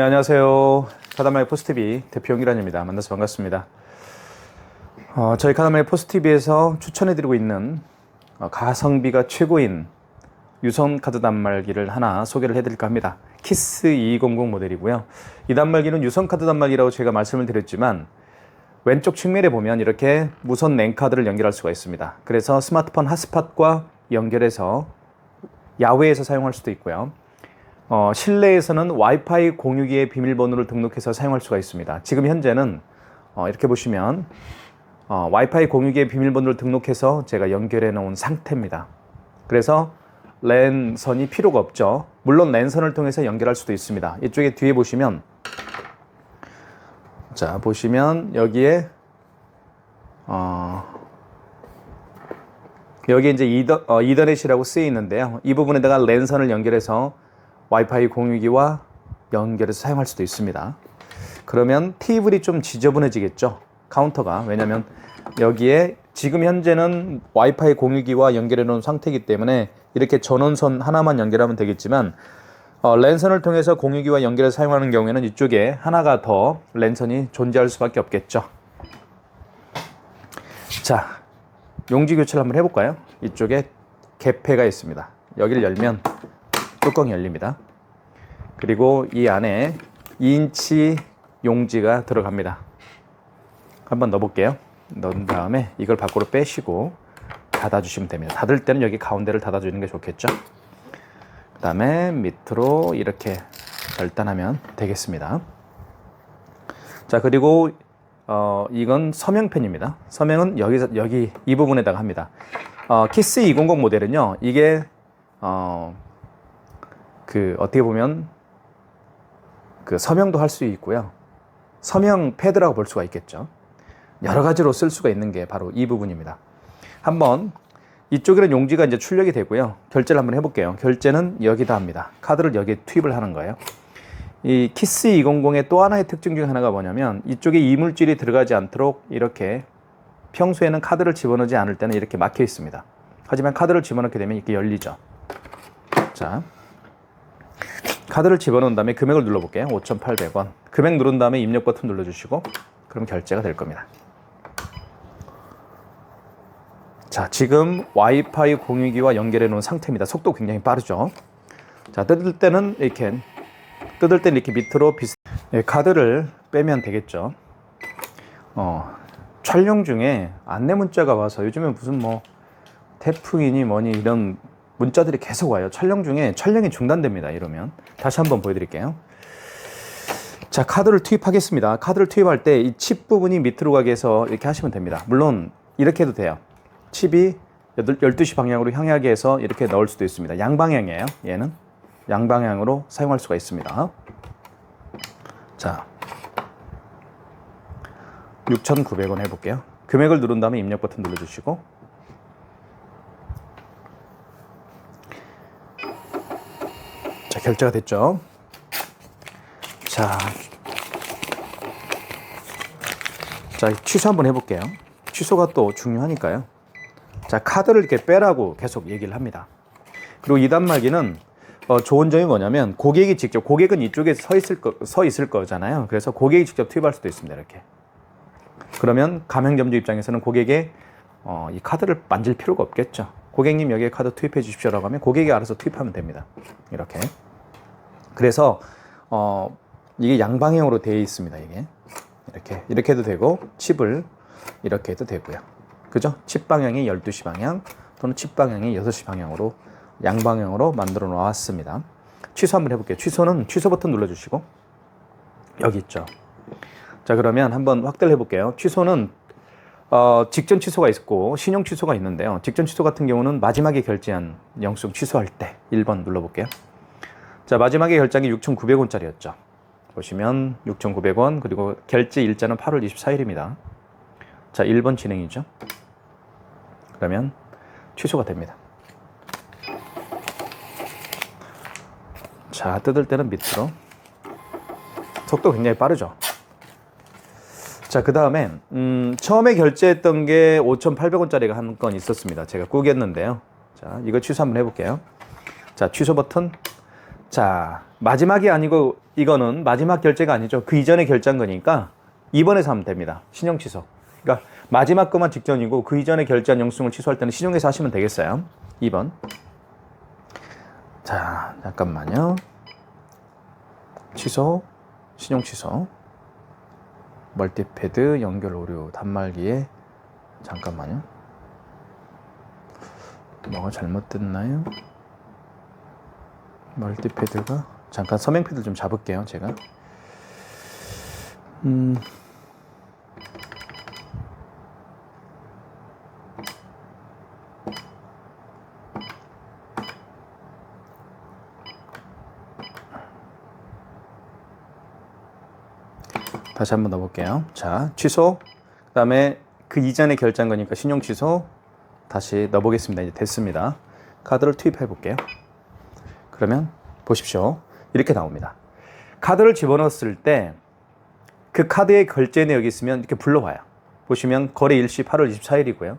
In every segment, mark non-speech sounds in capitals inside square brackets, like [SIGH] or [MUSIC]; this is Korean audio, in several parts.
네, 안녕하세요. 카다마의 포스티비 대표 용기란입니다. 만나서 반갑습니다. 어, 저희 카다마의 포스티비에서 추천해드리고 있는 어, 가성비가 최고인 유선 카드 단말기를 하나 소개를 해드릴까 합니다. 키스 200 모델이고요. 이 단말기는 유선 카드 단말기라고 제가 말씀을 드렸지만 왼쪽 측면에 보면 이렇게 무선 랜 카드를 연결할 수가 있습니다. 그래서 스마트폰 핫스팟과 연결해서 야외에서 사용할 수도 있고요. 어, 실내에서는 와이파이 공유기의 비밀번호를 등록해서 사용할 수가 있습니다. 지금 현재는 어, 이렇게 보시면 어, 와이파이 공유기의 비밀번호를 등록해서 제가 연결해 놓은 상태입니다. 그래서 랜선이 필요가 없죠. 물론 랜선을 통해서 연결할 수도 있습니다. 이쪽에 뒤에 보시면 자 보시면 여기에 어, 여기 이제 이더, 어, 이더넷이라고 쓰여 있는데요. 이 부분에다가 랜선을 연결해서 와이파이 공유기와 연결해서 사용할 수도 있습니다. 그러면 테이블이 좀 지저분해지겠죠. 카운터가 왜냐하면 여기에 지금 현재는 와이파이 공유기와 연결해 놓은 상태이기 때문에 이렇게 전원선 하나만 연결하면 되겠지만 어, 랜선을 통해서 공유기와 연결해서 사용하는 경우에는 이쪽에 하나가 더 랜선이 존재할 수밖에 없겠죠. 자, 용지 교체를 한번 해볼까요? 이쪽에 개폐가 있습니다. 여기를 열면 뚜껑이 열립니다. 그리고 이 안에 2인치 용지가 들어갑니다. 한번 넣어볼게요. 넣은 다음에 이걸 밖으로 빼시고 닫아주시면 됩니다. 닫을 때는 여기 가운데를 닫아주는 게 좋겠죠. 그 다음에 밑으로 이렇게 절단하면 되겠습니다. 자 그리고 어, 이건 서명펜입니다. 서명은 여기서 여기 이 부분에다가 합니다. 어, 키스 200 모델은요. 이게 어, 그 어떻게 보면 그 서명도 할 수 있고요. 서명 패드라고 볼 수가 있겠죠. 여러 가지로 쓸 수가 있는 게 바로 이 부분입니다. 한번 이쪽에는 용지가 이제 출력이 되고요. 결제를 한번 해볼게요. 결제는 여기다 합니다. 카드를 여기에 투입을 하는 거예요. 이 키스 200의 또 하나의 특징 중에 하나가 뭐냐면 이쪽에 이물질이 들어가지 않도록 이렇게 평소에는 카드를 집어넣지 않을 때는 이렇게 막혀 있습니다. 하지만 카드를 집어넣게 되면 이렇게 열리죠. 자, 카드를 집어넣은 다음에 금액을 눌러볼게요. 5,800원. 금액 누른 다음에 입력 버튼 눌러주시고 그럼 결제가 될 겁니다. 자, 지금 와이파이 공유기와 연결해 놓은 상태입니다. 속도 굉장히 빠르죠. 자, 뜯을 때는 이렇게 뜯을 때는 이렇게 밑으로 비슷 예, 카드를 빼면 되겠죠. 어, 촬영 중에 안내 문자가 와서 요즘에 무슨 뭐 태풍이니 뭐니 이런 문자들이 계속 와요. 촬영 중에 촬영이 중단됩니다. 이러면 다시 한번 보여드릴게요. 자, 카드를 투입하겠습니다. 카드를 투입할 때 이 칩 부분이 밑으로 가게 해서 이렇게 하시면 됩니다. 물론 이렇게 해도 돼요. 칩이 12시 방향으로 향하게 해서 이렇게 넣을 수도 있습니다. 양방향이에요. 얘는 양방향으로 사용할 수가 있습니다. 자, 6,900원 해볼게요. 금액을 누른 다음에 입력 버튼 눌러주시고 자, 결제가 됐죠. 자, 자, 취소 한번 해볼게요. 취소가 또 중요하니까요. 자, 카드를 이렇게 빼라고 계속 얘기를 합니다. 그리고 이 단말기는 어, 좋은 점이 뭐냐면 고객이 직접 고객은 이쪽에 서 있을 거, 서 있을 거잖아요. 그래서 고객이 직접 투입할 수도 있습니다. 이렇게. 그러면 가맹점주 입장에서는 고객의 어, 이 카드를 만질 필요가 없겠죠. 고객님 여기에 카드 투입해 주십시오라고 하면 고객이 알아서 투입하면 됩니다. 이렇게. 그래서 어, 이게 양방향으로 되어 있습니다. 이게 이렇게 이렇게 해도 되고 칩을 이렇게 해도 되고요. 그죠? 칩 방향이 12시 방향 또는 칩 방향이 6시 방향으로 양방향으로 만들어 놓았습니다. 취소 한번 해볼게요. 취소는 취소 버튼 눌러주시고 여기 있죠. 자 그러면 한번 확대를 해볼게요. 취소는 어, 직전 취소가 있고 신용 취소가 있는데요. 직전 취소 같은 경우는 마지막에 결제한 영수증 취소할 때 1번 눌러볼게요. 자 마지막에 결제한 게 6,900원짜리였죠. 보시면 6,900원 그리고 결제 일자는 8월 24일입니다. 자 1번 진행이죠. 그러면 취소가 됩니다. 자 뜯을 때는 밑으로 속도 굉장히 빠르죠. 자, 그 다음에, 음, 처음에 결제했던 게 5,800원짜리가 한 건 있었습니다. 제가 꾸겼는데요. 자, 이거 취소 한번 해볼게요. 자, 취소 버튼. 자, 마지막이 아니고 이거는 마지막 결제가 아니죠. 그 이전에 결제한 거니까 2번에서 하면 됩니다. 신용 취소. 그러니까 마지막 것만 직전이고 그 이전에 결제한 영수증을 취소할 때는 신용해서 하시면 되겠어요. 2번. 자, 잠깐만요. 취소, 신용 취소. 멀티패드 연결 오류 단말기에 잠깐만요. 뭐가 잘못됐나요? 멀티패드가 잠깐 서명 패드 좀 잡을게요 제가 음 다시 한번 넣어볼게요 자 취소 그 다음에 그 이전에 결제한 거니까 신용 취소 다시 넣어보겠습니다 이제 됐습니다 카드를 투입해 볼게요 그러면 보십시오. 이렇게 나옵니다. 카드를 집어넣었을 때 그 카드의 결제 내역이 있으면 이렇게 불러와요. 보시면 거래 일시 8월 24일이고요.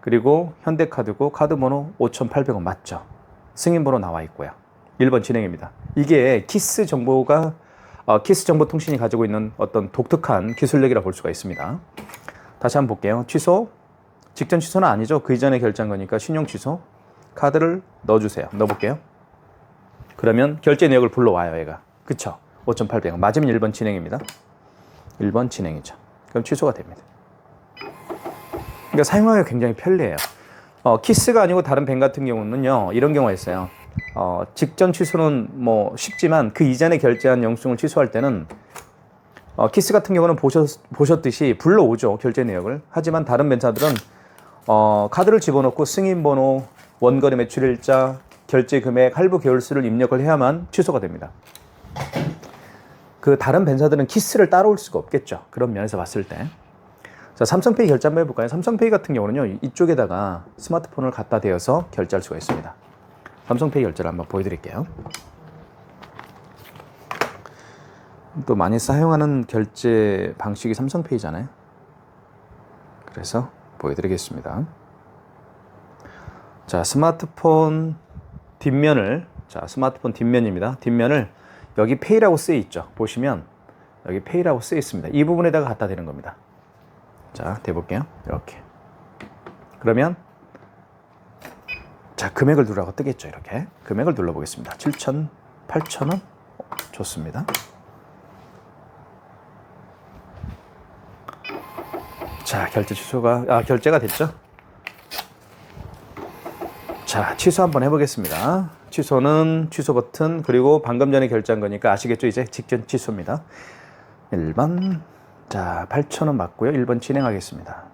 그리고 현대카드고 카드 번호 5,800원 맞죠? 승인 번호 나와 있고요. 1번 진행입니다. 이게 키스 정보가 어, 키스 정보 통신이 가지고 있는 어떤 독특한 기술력이라 볼 수가 있습니다. 다시 한번 볼게요. 취소. 직전 취소는 아니죠. 그 이전에 결제한 거니까 신용 취소. 카드를 넣어주세요. 넣어볼게요. 그러면 결제 내역을 불러와요, 얘가. 그쵸? 5,800원. 맞으면 1번 진행입니다. 1번 진행이죠. 그럼 취소가 됩니다. 그러니까 사용하기가 굉장히 편리해요. 어, 키스가 아니고 다른 뱅 같은 경우는요, 이런 경우가 있어요. 어, 직전 취소는 뭐 쉽지만 그 이전에 결제한 영수증을 취소할 때는 어, 키스 같은 경우는 보셨, 보셨듯이 불러오죠, 결제 내역을. 하지만 다른 벤차들은 어, 카드를 집어넣고 승인 번호, 원거래 매출일자, 결제 금액, 할부 계열수를 입력을 해야만 취소가 됩니다. 그 다른 벤사들은 키스를 따라올 수가 없겠죠. 그런 면에서 봤을 때. 자, 삼성페이 결제 한번 해볼까요? 삼성페이 같은 경우는요, 이쪽에다가 스마트폰을 갖다 대어서 결제할 수가 있습니다. 삼성페이 결제를 한번 보여드릴게요. 또 많이 사용하는 결제 방식이 삼성페이잖아요. 그래서 보여드리겠습니다. 자, 스마트폰 뒷면을, 자, 스마트폰 뒷면입니다. 뒷면을 여기 페이라고 쓰여 있죠. 보시면 여기 페이라고 쓰여 있습니다. 이 부분에다가 갖다 대는 겁니다. 자, 대볼게요. 이렇게. 그러면 자, 금액을 누르라고 뜨겠죠. 이렇게. 금액을 눌러보겠습니다. 7천, 8천 원? 좋습니다. 자, 결제 취소가, 아, 결제가 됐죠? 자, 취소 한번 해보겠습니다. 취소는 취소 버튼, 그리고 방금 전에 결제한 거니까 아시겠죠? 이제 직전 취소입니다. 1번. 자, 8,000원 맞고요. 1번 진행하겠습니다.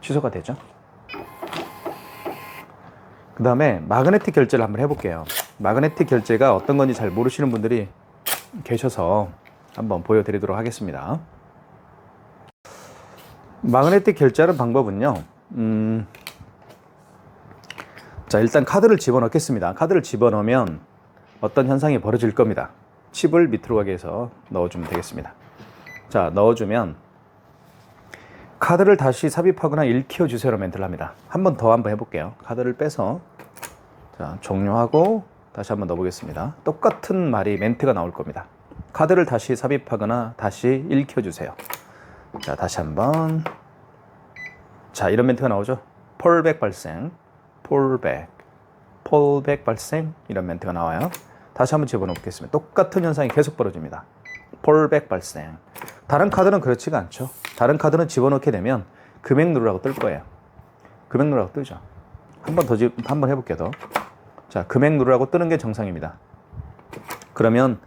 취소가 되죠? 그 다음에 마그네틱 결제를 한번 해볼게요. 마그네틱 결제가 어떤 건지 잘 모르시는 분들이 계셔서 한번 보여드리도록 하겠습니다. 마그네틱 결제하는 방법은요. 음, 자, 일단 카드를 집어넣겠습니다. 카드를 집어넣으면 어떤 현상이 벌어질 겁니다. 칩을 밑으로 가게 해서 넣어주면 되겠습니다. 자, 넣어주면 카드를 다시 삽입하거나 읽혀 주세요로 멘트를 합니다. 한 번 더 한번 해볼게요. 카드를 빼서 자, 종료하고 다시 한번 넣어보겠습니다. 똑같은 말이 멘트가 나올 겁니다. 카드를 다시 삽입하거나 다시 읽혀 주세요. 자, 다시 한번. 자, 이런 멘트가 나오죠. 폴백 발생, 폴백, 폴백 발생 이런 멘트가 나와요. 다시 한번 집어넣겠습니다. 똑같은 현상이 계속 벌어집니다. 폴백 발생. 다른 카드는 그렇지가 않죠. 다른 카드는 집어넣게 되면 금액 누르라고 뜰 거예요. 금액 누르라고 뜨죠. 한 번 더, 한 번 해볼게요, 더. 자, 금액 누르라고 뜨는 게 정상입니다. 그러면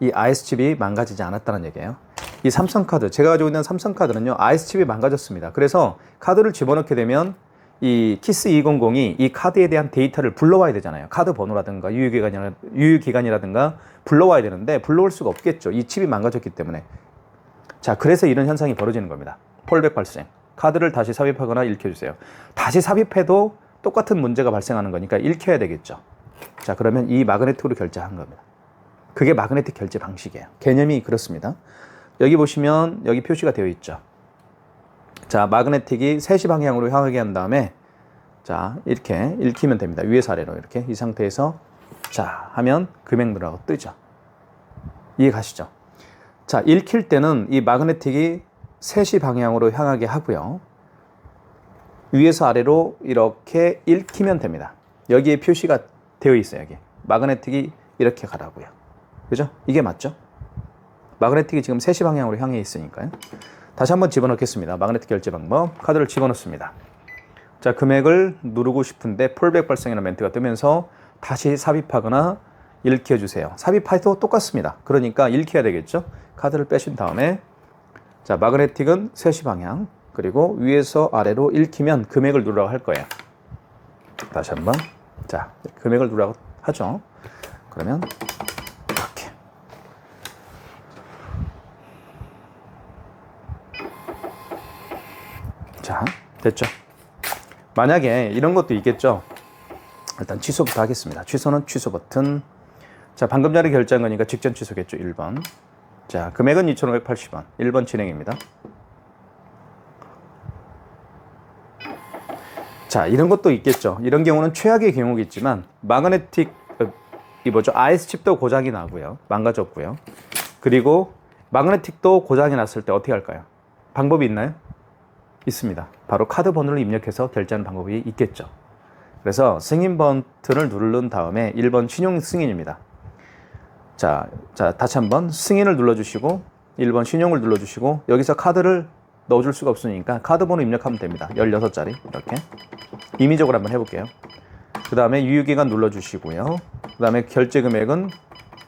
이 IS칩이 망가지지 않았다는 얘기예요. 이 삼성카드, 제가 가지고 있는 삼성카드는요, IS칩이 망가졌습니다. 그래서 카드를 집어넣게 되면 이 키스 200이 이 카드에 대한 데이터를 불러와야 되잖아요. 카드 번호라든가 유효기간이라, 유효기간이라든가 불러와야 되는데 불러올 수가 없겠죠. 이 칩이 망가졌기 때문에. 자, 그래서 이런 현상이 벌어지는 겁니다. 폴백 발생. 카드를 다시 삽입하거나 읽혀주세요. 다시 삽입해도 똑같은 문제가 발생하는 거니까 읽혀야 되겠죠. 자, 그러면 이 마그네틱으로 결제한 겁니다. 그게 마그네틱 결제 방식이에요. 개념이 그렇습니다. 여기 보시면 여기 표시가 되어 있죠. 자, 마그네틱이 3시 방향으로 향하게 한 다음에 자, 이렇게 읽히면 됩니다. 위에서 아래로 이렇게 이 상태에서 자, 하면 금액 누르라고 뜨죠. 이해 가시죠? 자, 읽힐 때는 이 마그네틱이 3시 방향으로 향하게 하고요. 위에서 아래로 이렇게 읽히면 됩니다. 여기에 표시가 되어 있어요, 여기. 마그네틱이 이렇게 가라고요. 그죠? 이게 맞죠? 마그네틱이 지금 3시 방향으로 향해 있으니까요. 다시 한번 집어넣겠습니다. 마그네틱 결제 방법. 카드를 집어넣습니다. 자, 금액을 누르고 싶은데 폴백 발생이라는 멘트가 뜨면서 다시 삽입하거나 읽혀주세요. 삽입해도 똑같습니다. 그러니까 읽혀야 되겠죠? 카드를 빼신 다음에 자, 마그네틱은 3시 방향 그리고 위에서 아래로 읽히면 금액을 누르라고 할 거예요. 다시 한번 자, 금액을 누르라고 하죠. 그러면 이렇게 자, 됐죠? 만약에 이런 것도 있겠죠? 일단 취소부터 하겠습니다. 취소는 취소 버튼. 자, 방금 전에 결제한 거니까 직전 취소겠죠. 1번. 자, 금액은 2,580원. 1번 진행입니다. 자, 이런 것도 있겠죠. 이런 경우는 최악의 경우겠지만 마그네틱 어, 이 뭐죠? IS 칩도 고장이 나고요. 망가졌고요. 그리고 마그네틱도 고장이 났을 때 어떻게 할까요? 방법이 있나요? 있습니다. 바로 카드 번호를 입력해서 결제하는 방법이 있겠죠. 그래서 승인 버튼을 누른 다음에 1번 신용 승인입니다. 자, 자, 다시 한번 승인을 눌러주시고 1번 신용을 눌러주시고 여기서 카드를 넣어줄 수가 없으니까 카드 번호 입력하면 됩니다. 16자리 이렇게 임의적으로 한번 해볼게요. 그 다음에 유효기간 눌러주시고요. 그 다음에 결제 금액은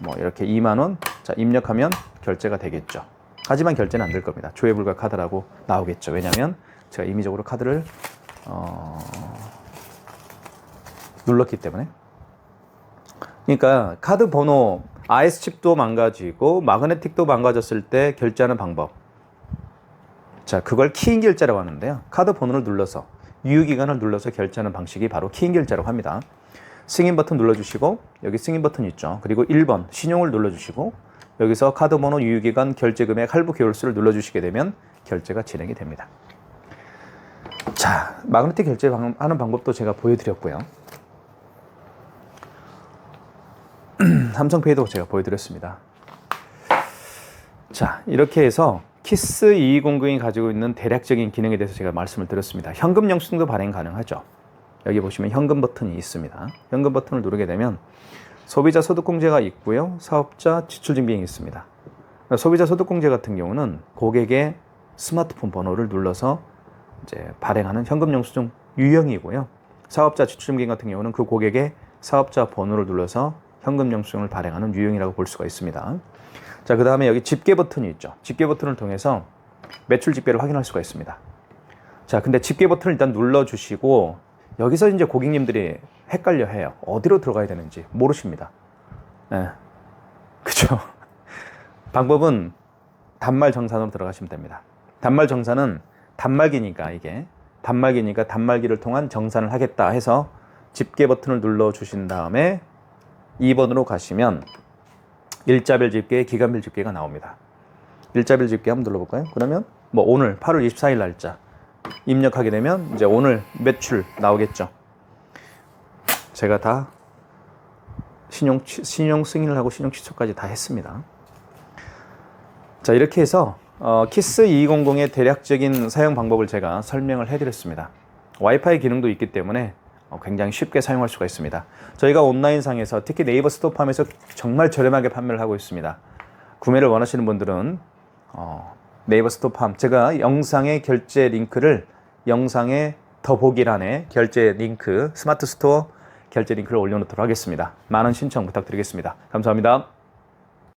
뭐 이렇게 2만 원. 자 입력하면 결제가 되겠죠. 하지만 결제는 안 될 겁니다. 조회 불가 카드라고 나오겠죠. 왜냐하면 제가 임의적으로 카드를 어... 눌렀기 때문에. 그러니까 카드 번호 IS 칩도 망가지고 마그네틱도 망가졌을 때 결제하는 방법. 자, 그걸 키인 결제라고 하는데요. 카드 번호를 눌러서 유효기간을 눌러서 결제하는 방식이 바로 키인 결제라고 합니다. 승인 버튼 눌러주시고 여기 승인 버튼 있죠. 그리고 1번 신용을 눌러주시고 여기서 카드 번호 유효기간 결제 금액 할부 개월수를 눌러주시게 되면 결제가 진행이 됩니다. 자, 마그네틱 결제하는 방법도 제가 보여드렸고요. 삼성페이도 제가 보여드렸습니다. 자, 이렇게 해서 키스 2200이 가지고 있는 대략적인 기능에 대해서 제가 말씀을 드렸습니다. 현금 영수증도 발행 가능하죠. 여기 보시면 현금 버튼이 있습니다. 현금 버튼을 누르게 되면 소비자 소득공제가 있고요. 사업자 지출증빙이 있습니다. 소비자 소득공제 같은 경우는 고객의 스마트폰 번호를 눌러서 이제 발행하는 현금 영수증 유형이고요. 사업자 지출증빙 같은 경우는 그 고객의 사업자 번호를 눌러서 현금 영수증을 발행하는 유형이라고 볼 수가 있습니다. 자, 그 다음에 여기 집계 버튼이 있죠. 집계 버튼을 통해서 매출 집계를 확인할 수가 있습니다. 자, 근데 집계 버튼을 일단 눌러주시고 여기서 이제 고객님들이 헷갈려 해요. 어디로 들어가야 되는지 모르십니다. 네. 그죠? [LAUGHS] 방법은 단말 정산으로 들어가시면 됩니다. 단말 정산은 단말기니까 이게 단말기니까 단말기를 통한 정산을 하겠다 해서 집계 버튼을 눌러 주신 다음에 2번으로 가시면 일자별 집계, 기간별 집계가 나옵니다. 일자별 집계 한번 눌러볼까요? 그러면 뭐 오늘 8월 24일 날짜 입력하게 되면 이제 오늘 매출 나오겠죠. 제가 다 신용 신용 승인을 하고 신용 취소까지 다 했습니다. 자 이렇게 해서 어, 키스 2200의 대략적인 사용 방법을 제가 설명을 해드렸습니다. 와이파이 기능도 있기 때문에 어, 굉장히 쉽게 사용할 수가 있습니다. 저희가 온라인상에서 특히 네이버 스토팜에서 정말 저렴하게 판매를 하고 있습니다. 구매를 원하시는 분들은 어, 네이버 스토팜 제가 영상의 결제 링크를 영상의 더보기란에 결제 링크 스마트 스토어 결제 링크를 올려놓도록 하겠습니다. 많은 신청 부탁드리겠습니다. 감사합니다.